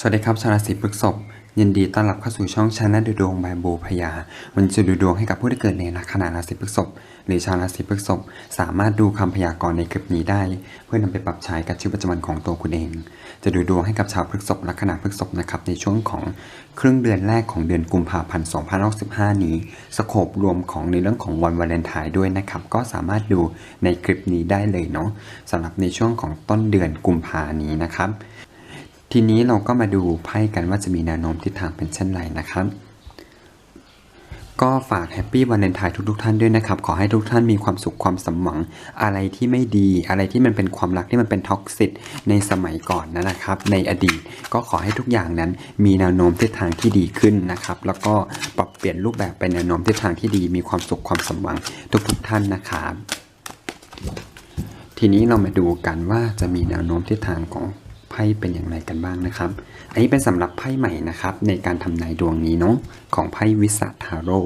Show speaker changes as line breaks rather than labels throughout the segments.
สวัสดีครับชาวราศีพฤษภยินดีต้อนรับเข้าสู่ช่องชาแนลดูดวงบายโบพยา วันจะดูดวงให้กับผู้ที่เกิดในลัคนาราศีพฤษภหรือชาวราศีพฤษภสามารถดูคำพยากรณ์ในคลิปนี้ได้ เพื่อนำไปปรับใช้กับชีวิตประจำวันของตัวคุณเอง จะดูดวงให้กับชาวพฤษภลัคนาพฤษภนะครับในช่วงของครึ่งเดือนแรกของเดือนกุมภาพันธ์2565 นี้ สโคปรวมของในเรื่องของวันวาเลนไทน์ด้วยนะครับก็สามารถดูในคลิปนี้ได้เลยเนาะสำหรับในช่วงของต้นเดือนกุมภานี้นะครับ ทีนี้เราก็มาดูไพ่กันว่าจะมีแนวโน้มทิศทางเป็นเช่นไรนะครับ ก็ฝากแฮปปี้วันเลนไทน์ทุกๆท่านด้วยนะครับ ขอให้ทุกท่านมีความสุขความสมหวัง อะไรที่ไม่ดี อะไรที่มันเป็นความรักที่มันเป็นท็อกซิตในสมัยก่อนนะครับ ในอดีตก็ขอให้ทุกอย่างนั้นมีแนวโน้มทิศทางที่ดีขึ้นนะครับ แล้วก็ปรับเปลี่ยนรูปแบบไปแนวโน้มทิศทางที่ดี มีความสุขความสมหวังทุกๆท่านนะครับทีนี้เรามาดูกันว่าจะมีแนวโน้มทิศทางของ ไพ่เป็นอย่างไรกันบ้างนะครับ อันนี้เป็นสำหรับไพ่ใหม่นะครับ ในการทำนายดวงนี้เนาะของไพ่วิสัทาโร่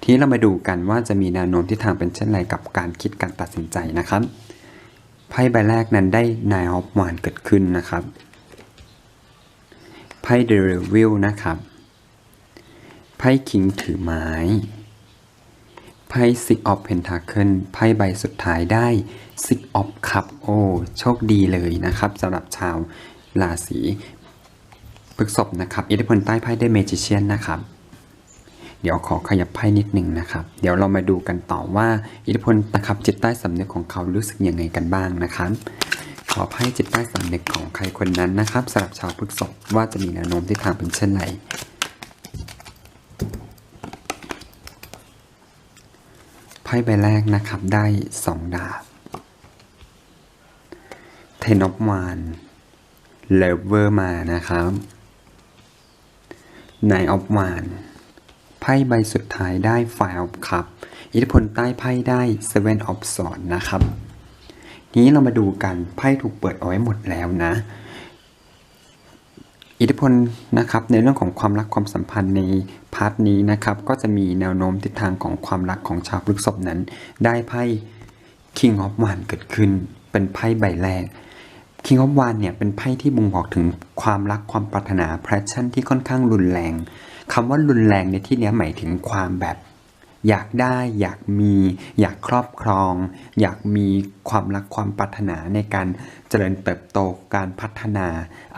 ทีนี้เรามาดูกันว่าจะมีแนวโน้มทิศทางเป็นเช่นไรกับการคิดการตัดสินใจนะครับไพ่ใบแรกนั้นได้นายออฟวานเกิดขึ้นนะครับไพ่เดรวิลนะครับไพ่คิงถือไม้ ไพ่ Six of Pentacle ไพ่ใบสุดท้ายได้ Six of Cup โอ้โชคดีเลยนะครับสำหรับชาวราศีพฤษภนะครับอิทธิพลใต้ไพ่ได้ Magician นะครับ เดี๋ยวขอขยับไพ่นิดหนึ่งนะครับ เดี๋ยวเรามาดูกันต่อว่าอิทธิพลนะครับจิตใต้สำนึกของเขารู้สึกยังไงกันบ้างนะครับขอไพ่จิตใต้สำนึกของใครคนนั้นนะครับสำหรับชาวพฤษภว่าจะมีแนวโน้มทิศทางเป็นเช่นไร พ่ใบแรกนะครับได้สองดาบเทนอฟวานเลเวอร์มานะครับนายออฟวานไพ่ใบสุดท้ายได้ไฟออฟคัพอิทธิพลใต้ไพ่ได้เซเว่นออฟสอนนะครับนี้เรามาดูกันไพ่ถูกเปิดเอาไว้หมดแล้วนะ อิทธิพลนะครับในเรื่องของความรักความสัมพันธ์ในพาร์ทนี้นะครับก็จะมีแนวโน้มทิศทางของความรักของชาวพฤษภนั้น ได้ไพ่ King of w a n เกิดขึ้น เป็นไพ่ใบแรก King of w a n เนี่ยเป็นไพ่ที่บ่งบอกถึงความรักความปรารถนา passion ที่ค่อนข้างรุนแรงคำว่ารุนแรงในที่นี้หมายถึงความแบบ อยากได้ อยากมี อยากครอบครอง อยากมีความรักความปรารถนาในการเจริญเติบโตการพัฒนา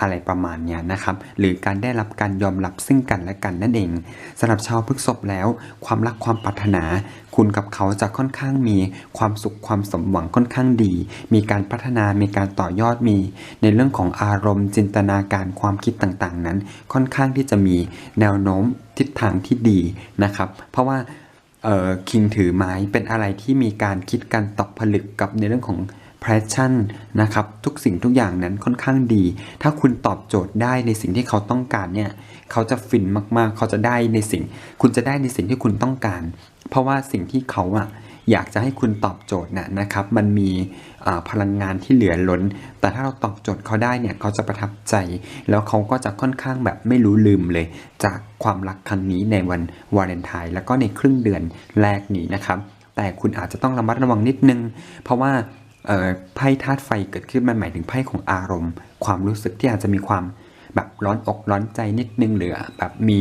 อะไรประมาณเนี้ยนะครับ หรือการได้รับการยอมรับซึ่งกันและกันนั่นเองสำหรับชาวพฤกษภแล้ว ความรักความปรารถนา คุณกับเขาจะค่อนข้างมีความสุขความสมหวังค่อนข้างดี มีการพัฒนามีการต่อยอดมี ในเรื่องของอารมณ์ จินตนาการความคิดต่างๆ นั้น ค่อนข้างที่จะมีแนวโน้มทิศทางที่ดีนะครับ เพราะว่า เอ่อคิงถือไม้เป็นอะไรที่มีการคิดการตกผลึกกับในเรื่องของ passion นะครับทุกสิ่งทุกอย่างนั้นค่อนข้างดี ถ้าคุณตอบโจทย์ได้ในสิ่งที่เขาต้องการเนี่ยเขาจะฟินมากๆ เขาจะได้ในสิ่ง คุณจะได้ในสิ่งที่คุณต้องการ เพราะว่าสิ่งที่เขาอะ อยากจะให้คุณตอบโจทย์นะนะครับ มันมีพลังงานที่เหลือล้น แต่ถ้าเราตอบโจทย์เขาได้เนี่ยเขาจะประทับใจ แล้วเขาก็จะค่อนข้างแบบไม่รู้ลืมเลย จากความรักครั้งนี้ในวันวาเลนไทน์แล้วก็ในครึ่งเดือนแรกนี้นะครับ แต่คุณอาจจะต้องระมัดระวังนิดนึง เพราะว่าไพ่ธาตุไฟเกิดขึ้นมันหมายถึงไพ่ของอารมณ์ ความรู้สึกที่อาจจะมีความ แบบร้อนอกร้อนใจนิดนึงหรือแบบมี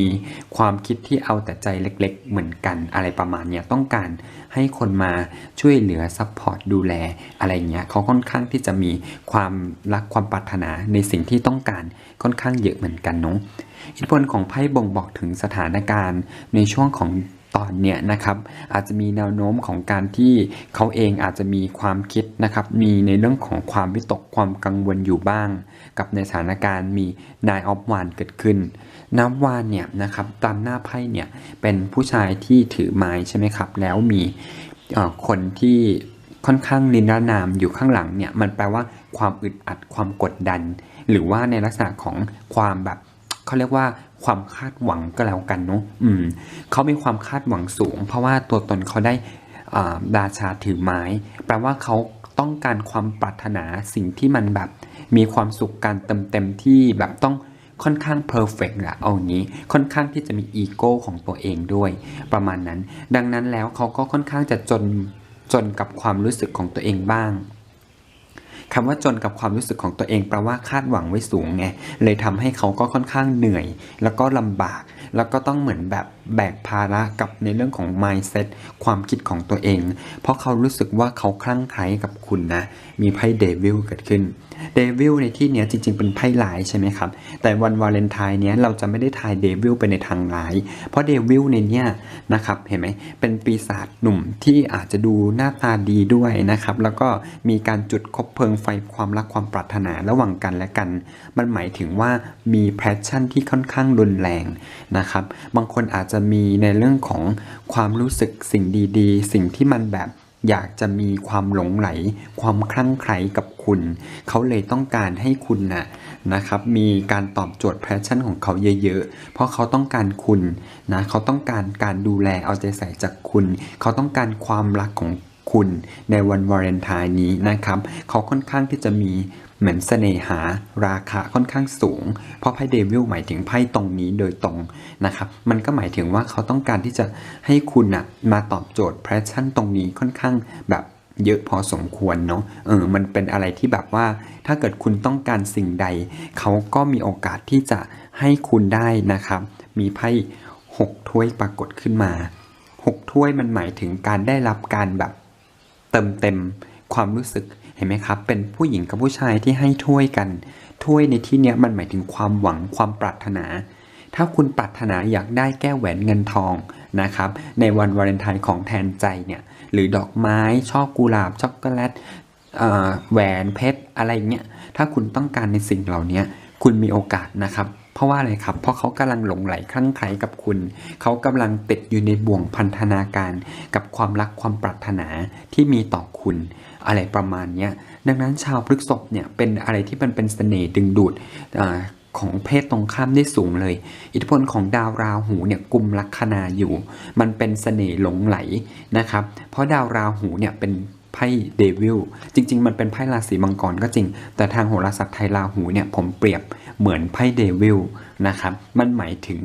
ความคิดที่เอาแต่ใจเล็ก ๆ เหมือนกันอะไรประมาณเนี้ยต้องการให้คนมาช่วยเหลือซัพพอร์ตดูแลอะไรเงี้ยเขาค่อนข้างที่จะมีความรักความปรารถนาในสิ่งที่ต้องการค่อนข้างเยอะเหมือนกันเนาะอิทธิพลของไพ่บ่งบอกถึงสถานการณ์ในช่วงของ ตอนเนี้ยนะครับอาจจะมีแนวโน้มของการที่เขาเองอาจจะมีความคิดนะครับมีในเรื่องของความวิตกความกังวลอยู่บ้าง กับในสถานการณ์มีนายออฟวานเกิดขึ้นน้ำวานเนี่ยนะครับตามหน้าไพ่เนี่ยเป็นผู้ชายที่ถือไม้ใช่ไหมครับแล้วมีคนที่ค่อนข้างลินรานามอยู่ข้างหลังเนี่ยมันแปลว่าความอึดอัดความกดดัน หรือว่าในลักษณะของความแบบเขาเรียกว่า ความคาดหวังก็แล้วกันเนาะอืมเขามีความคาดหวังสูง เพราะว่าตัวตนเขาได้ดาชาถือไม้ แปลว่าเขาต้องการความปรารถนาสิ่งที่มันแบบ มีความสุขการเต็มเต็มที่แบบต้องค่อนข้างเพอร์เฟกต์อะเอางนี้ ค่อนข้างที่จะมีอีโก้ของตัวเองด้วย ประมาณนั้น ดังนั้นแล้วเขาก็ค่อนข้างจะจนจนกับความรู้สึกของตัวเองบ้าง คำว่าจนกับความรู้สึกของตัวเองแปลว่าคาดหวังไว้สูงไงเลยทำให้เขาก็ค่อนข้างเหนื่อย แล้วก็ลำบาก แล้วก็ต้องเหมือนแบบแบกภาระกับในเรื่องของ mindset ความคิดของตัวเอง เพราะเขารู้สึกว่าเขาคลั่งไคล้กับคุณนะ มีไพ่เดวิลเกิดขึ้นเดวิลในที่เนี้ยจริงๆ เป็นไพ่ร้ายใช่ไหมครับ แต่วันวาเลนไทน์เนี้ยเราจะไม่ได้ทายเดวิลไปในทางร้าย เพราะเดวิลในเนี้ยนะครับเห็นไหมเป็นปีศาจหนุ่มที่อาจจะดูหน้าตาดีด้วยนะครับ แล้วก็มีการจุดคบเพลิงไฟความรักความปรารถนาระหว่างกันและกัน มันหมายถึงว่ามีแพชชั่นที่ค่อนข้างรุนแรงนะครับ บางคนอาจจะมีในเรื่องของความรู้สึกสิ่งดีๆ สิ่งที่มันแบบอยากจะมีความหลงไหล ความคลั่งไคล้กับคุณ เขาเลยต้องการให้คุณน่ะนะครับ มีการตอบโจทย์แพชชั่นของเขาเยอะๆ เพราะเขาต้องการคุณนะ เขาต้องการการดูแลเอาใจใส่จากคุณ เขาต้องการความรักของ คุณในวันวาเลนไทน์นี้นะครับ เขาค่อนข้างที่จะมีเหมือนเสน่หาราคาค่อนข้างสูง เพราะไพ่เดวิลหมายถึงไพ่ตรงนี้โดยตรงนะครับ มันก็หมายถึงว่าเขาต้องการที่จะให้คุณนะมาตอบโจทย์แพชชั่นตรงนี้ค่อนข้างแบบเยอะพอสมควรเนาะ เออ มันเป็นอะไรที่แบบว่า ถ้าเกิดคุณต้องการสิ่งใด เขาก็มีโอกาสที่จะให้คุณได้นะครับ มีไพ่หกถ้วยปรากฏขึ้นมาหกถ้วยมันหมายถึงการได้รับการแบบ เติมเต็มความรู้สึกเห็นไหมครับ เป็นผู้หญิงกับผู้ชายที่ให้ถ้วยกัน ถ้วยในที่เนี้ยมันหมายถึงความหวังความปรารถนา ถ้าคุณปรารถนาอยากได้แก้วแหวนเงินทองนะครับ ในวันวาเลนไทน์ของแทนใจเนี่ย หรือดอกไม้ช่อกุหลาบช็อกโกแลตแหวนเพชรอะไรเงี้ย ถ้าคุณต้องการในสิ่งเหล่านี้คุณมีโอกาสนะครับ เพราะว่าอะไรครับ เพราะเขากำลังหลงไหลคลั่งไคล้กับคุณ เขากำลังติดอยู่ในบ่วงพันธนาการกับความรักความปรารถนาที่มีต่อคุณ อะไรประมาณนี้ดังนั้นชาวพฤษภเนี่ยเป็นอะไรที่มันเป็นเสน่ห์ดึงดูดอของเพศตรงข้ามได้สูงเลย อิทธิพลของดาวราหูเนี่ยกุมลัคนาอยู่ มันเป็นเสน่ห์หลงไหลนะครับ เพราะดาวราหูเนี่ยเป็นไพ่เดวิลจริง ๆ มันเป็นไพ่ราศีมังกรก็จริง แต่ทางโหราศาสตร์ไทยราหูเนี่ยผมเปรียบ เหมือนไพ่เดวิลนะครับมันหมายถึง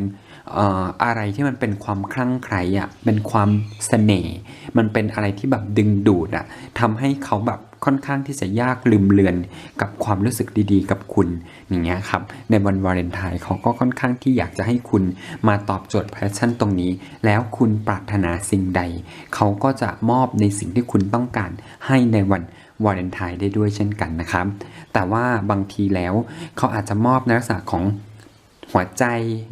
อะไรที่มันเป็นความคลั่งไคล้อะเป็นความเสน่ห์มันเป็นอะไรที่แบบดึงดูดอะทำให้เขาแบบค่อนข้างที่จะยากลืมเลือนกับความรู้สึกดีๆ กับคุณอย่างเงี้ยครับในวันวาเลนไทน์เขาก็ค่อนข้างที่อยากจะให้คุณมาตอบโจทย์แพชชั่นตรงนี้ แล้วคุณปรารถนาสิ่งใด เขาก็จะมอบในสิ่งที่คุณต้องการให้ในวัน วาเลนไทน์ได้ด้วยเช่นกันนะครับ แต่ว่าบางทีแล้วเขาอาจจะมอบในลักษณะของหัวใจ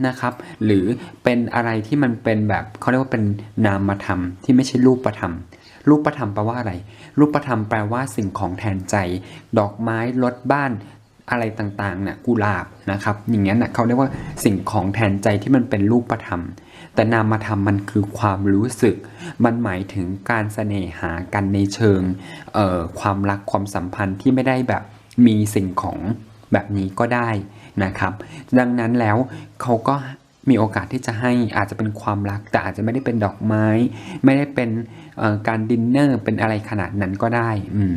นะครับ หรือเป็นอะไรที่มันเป็นแบบเขาเรียกว่าเป็นนามธรรมที่ไม่ใช่รูปธรรมรูปธรรมแปลว่าอะไร รูปธรรมแปลว่าสิ่งของแทนใจ ดอกไม้รถบ้าน อะไรต่างๆเนี่ยกุหลาบนะครับอย่างเงี้ยนะเขาเรียกว่าสิ่งของแทนใจที่มันเป็นรูปธรรม แต่นามธรรมมันคือความรู้สึก มันหมายถึงการเสน่หากันในเชิงเอ่อความรักความสัมพันธ์ที่ไม่ได้แบบมีสิ่งของแบบนี้ก็ได้นะครับ ดังนั้นแล้วเขาก็มีโอกาสที่จะให้อาจจะเป็นความรัก แต่อาจจะไม่ได้เป็นดอกไม้ ไม่ได้เป็นการดินเนอร์เป็นอะไรขนาดนั้นก็ได้อืม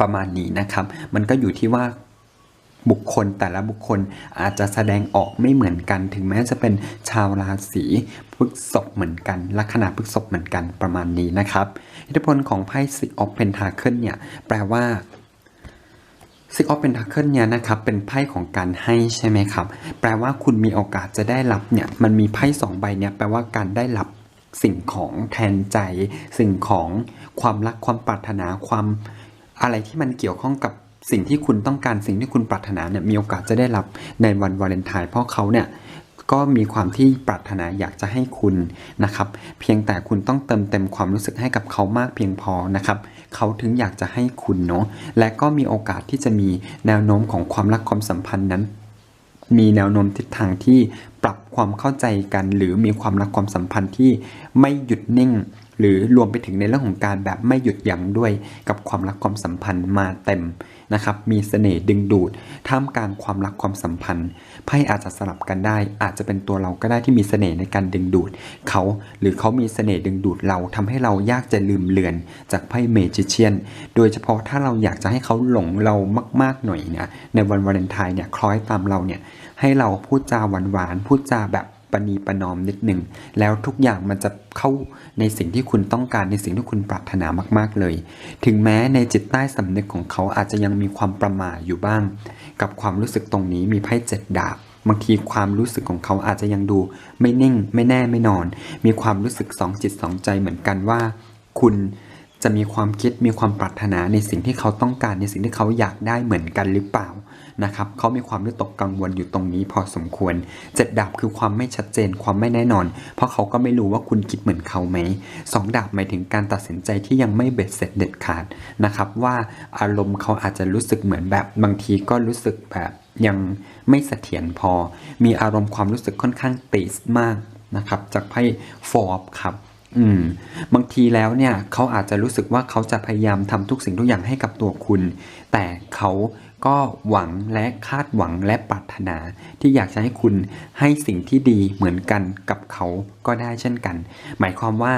ประมาณนี้นะครับ มันก็อยู่ที่ว่า บุคคลแต่ละบุคคลอาจจะแสดงออกไม่เหมือนกัน ถึงแม้จะเป็นชาวราศีพฤษภเหมือนกันลัคนาพฤษภเหมือนกันประมาณนี้นะครับอิทธิพลของไพ่ Six of Pentacle เนี่ยแปลว่า Six of Pentacle เนี่ยนะครับเป็นไพ่ของการให้ใช่ไหมครับ แปลว่าคุณมีโอกาสจะได้รับเนี่ยมันมีไพ่สองใบเนี่ยแปลว่าการได้รับสิ่งของแทนใจ สิ่งของความรักความปรารถนาความอะไรที่มันเกี่ยวข้องกับ สิ่งที่คุณต้องการสิ่งที่คุณปรารถนาเนี่ยมีโอกาสจะได้รับในวันวาเลนไทน์เพราะเขาเนี่ยก็มีความที่ปรารถนาอยากจะให้คุณนะครับ เพียงแต่คุณต้องเติมเต็มความรู้สึกให้กับเขามากเพียงพอนะครับเขาถึงอยากจะให้คุณเนาะและก็มีโอกาสที่จะมีแนวโน้มของความรักความสัมพันธ์นั้น มีแนวโน้มทิศทางที่ ปรับความเข้าใจกัน หรือมีความรักความสัมพันธ์ที่ไม่หยุดนิ่ง หรือรวมไปถึงในเรื่องของการแบบไม่หยุดยั้งด้วยกับความรักความสัมพันธ์มาเต็มนะครับมีเสน่ห์ดึงดูด ท่ามกลางความรักความสัมพันธ์ไพ่อาจจะสลับกันได้ อาจจะเป็นตัวเราก็ได้ที่มีเสน่ห์ในการดึงดูดเขาหรือเขามีเสน่ห์ดึงดูดเราทำให้เรายากจะลืมเลือนจากไพ่เมจิเชียน โดยเฉพาะถ้าเราอยากจะให้เขาหลงเรามาก ๆหน่อยเนี่ยในวันวาเลนไทน์เนี่ยคล้อยตามเราเนี่ย ให้เราพูดจาหวานๆพูดจาแบบประนีประนอมนิดหนึ่งแล้วทุกอย่างมันจะเข้าในสิ่งที่คุณต้องการในสิ่งที่คุณปรารถนามากๆเลย ถึงแม้ในจิตใต้สำนึกของเขาอาจจะยังมีความประม่าอยู่บ้าง กับความรู้สึกตรงนี้มีไพ่เจ็ดดาบบางทีความรู้สึกของเขาอาจจะยังดูไม่นิ่ง ไม่แน่ไม่นอน มีความรู้สึกสองจิตสองใจเหมือนกันว่า คุณจะมีความคิดมีความปรารถนาในสิ่งที่เขาต้องการในสิ่งที่เขาอยากได้เหมือนกันหรือเปล่า นะครับเขามีความวิตกกังวลอยู่ตรงนี้พอสมควรเจ็ดดาบคือความไม่ชัดเจนความไม่แน่นอน เพราะเขาก็ไม่รู้ว่าคุณคิดเหมือนเขาไหมสองดาบหมายถึงการตัดสินใจที่ยังไม่เบ็ดเสร็จเด็ดขาดนะครับว่าอารมณ์เขาอาจจะรู้สึกเหมือนแบบบางทีก็รู้สึกแบบยังไม่เสถียรพอ มีอารมณ์ความรู้สึกค่อนข้างติสมากนะครับจากไพ่ฟอร์บครับอืมบางทีแล้วเนี่ยเขาอาจจะรู้สึกว่าเขาจะพยายามทำทุกสิ่งทุกอย่างให้กับตัวคุณ แต่เขา ก็หวังและคาดหวังและปรารถนา ที่อยากจะให้คุณให้สิ่งที่ดีเหมือนกันกับเขาก็ได้เช่นกัน หมายความว่า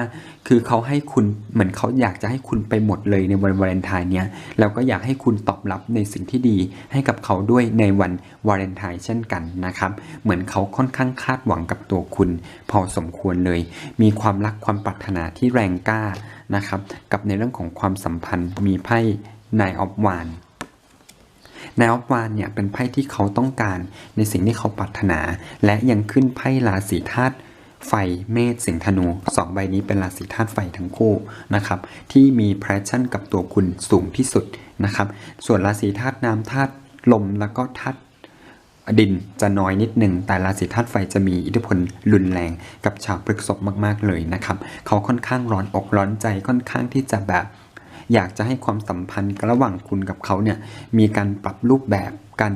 คือเขาให้คุณเหมือนเขาอยากจะให้คุณไปหมดเลยในวันวาเลนไทน์เนี้ยแล้วก็อยากให้คุณตอบรับในสิ่งที่ดีให้กับเขาด้วยในวันวาเลนไทน์เช่นกันนะครับ เหมือนเขาค่อนข้างคาดหวังกับตัวคุณ พอสมควรเลย มีความรักความปรารถนาที่แรงกล้านะครับ กับในเรื่องของความสัมพันธ์มีไพ่นายออฟวาน นายออฟวานเนี่ยเป็นไพ่ที่เขาต้องการในสิ่งที่เขาปรารถนา และยังขึ้นไพ่ราศีธาตุไฟเมษสิงห์ธนูสองใบนี้เป็นราศีธาตุไฟทั้งคู่นะครับที่มีแพชชั่นกับตัวคุณสูงที่สุดนะครับ ส่วนราศีธาตุน้ำธาตุลมแล้วก็ธาตุดินจะน้อยนิดหนึ่งแต่ราศีธาตุไฟจะมีอิทธิพลรุนแรงกับชาวพฤกษภมาก ๆ เลยนะครับ เขาค่อนข้างร้อนอกร้อนใจค่อนข้างที่จะแบบ อยากจะให้ความสัมพันธ์ระหว่างคุณกับเขาเนี่ยมีการปรับรูปแบบกัน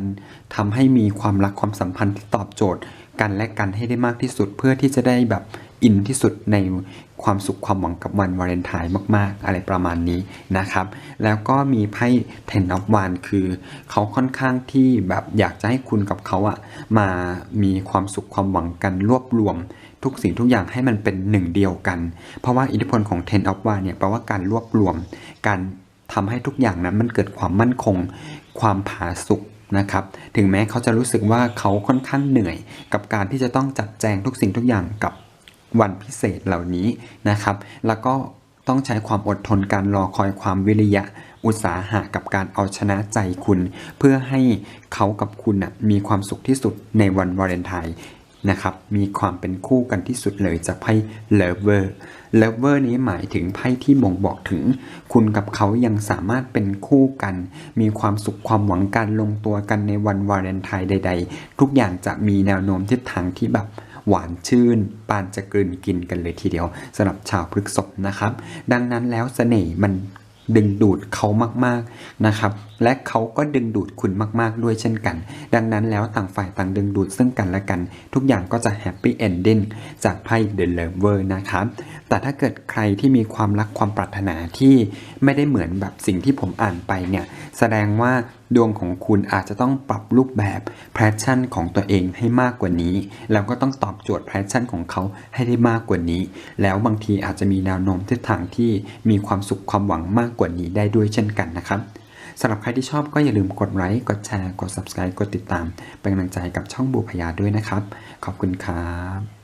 ทำให้มีความรักความสัมพันธ์ที่ตอบโจทย์กันและกันให้ได้มากที่สุด เพื่อที่จะได้แบบอินที่สุดในความสุขความหวังกับวันวาเลนไทน์มาก ๆ อะไรประมาณนี้นะครับ แล้วก็มีไพ่ Ten of w a n d คือเขาค่อนข้างที่แบบอยากจะให้คุณกับเขาอะมามีความสุขความหวังกันรวบรวม ทุกสิ่งทุกอย่างให้มันเป็นหนึ่งเดียวกัน เพราะว่าอิทธิพลของ Ten of w a n d เนี่ยแปลว่าการรวบรวม การทำให้ทุกอย่างนั้นมันเกิดความมั่นคง ความผาสุกนะครับ ถึงแม้เขาจะรู้สึกว่าเขาค่อนข้างเหนื่อย กับการที่จะต้องจัดแจงทุกสิ่งทุกอย่างกับวันพิเศษเหล่านี้นะครับ แล้วก็ต้องใช้ความอดทนการรอคอยความวิริยะ อุตสาหะกับการเอาชนะใจคุณ เพื่อให้เขากับคุณนะมีความสุขที่สุดในวันวาเลนไทน์ นะครับมีความเป็นคู่กันที่สุดเลยจากไพ่เลเวอร์เลเวอร์นี้หมายถึงไพ่ที่บ่งบอกถึง คุณกับเขายังสามารถเป็นคู่กัน มีความสุขความหวังการลงตัวกันในวันวาเลนไทน์ใด ๆ ทุกอย่างจะมีแนวโน้มทิศทางที่แบบหวานชื่น ปานจะกลืนกินกันเลยทีเดียวสำหรับชาวพฤกษภนะครับ ดังนั้นแล้วเสน่ห์มัน ดึงดูดเขามากๆนะครับ และเขาก็ดึงดูดคุณมากๆด้วยเช่นกัน ดังนั้นแล้วต่างฝ่ายต่างดึงดูดซึ่งกันและกัน ทุกอย่างก็จะแฮปปี้เอนดิ้งจากไพ่เดอะเลเวอร์นะครับ แต่ถ้าเกิดใครที่มีความรักความปรารถนาที่ไม่ได้เหมือนแบบสิ่งที่ผมอ่านไปเนี่ยแสดงว่าดวงของคุณอาจจะต้องปรับรูปแบบแพชชั่นของตัวเองให้มากกว่านี้ แล้วก็ต้องตอบโจทย์แพชชั่นของเขาให้ได้มากกว่านี้ แล้วบางทีอาจจะมีแนวโน้มทิศทางที่มีความสุขความหวังมากกว่านี้ได้ด้วยเช่นกันนะครับสำหรับใครที่ชอบก็อย่าลืมกดไลค์ กดแชร์ กด subscribe กดติดตาม เป็นกำลังใจกับช่องบูพยาด้วยนะครับ ขอบคุณครับ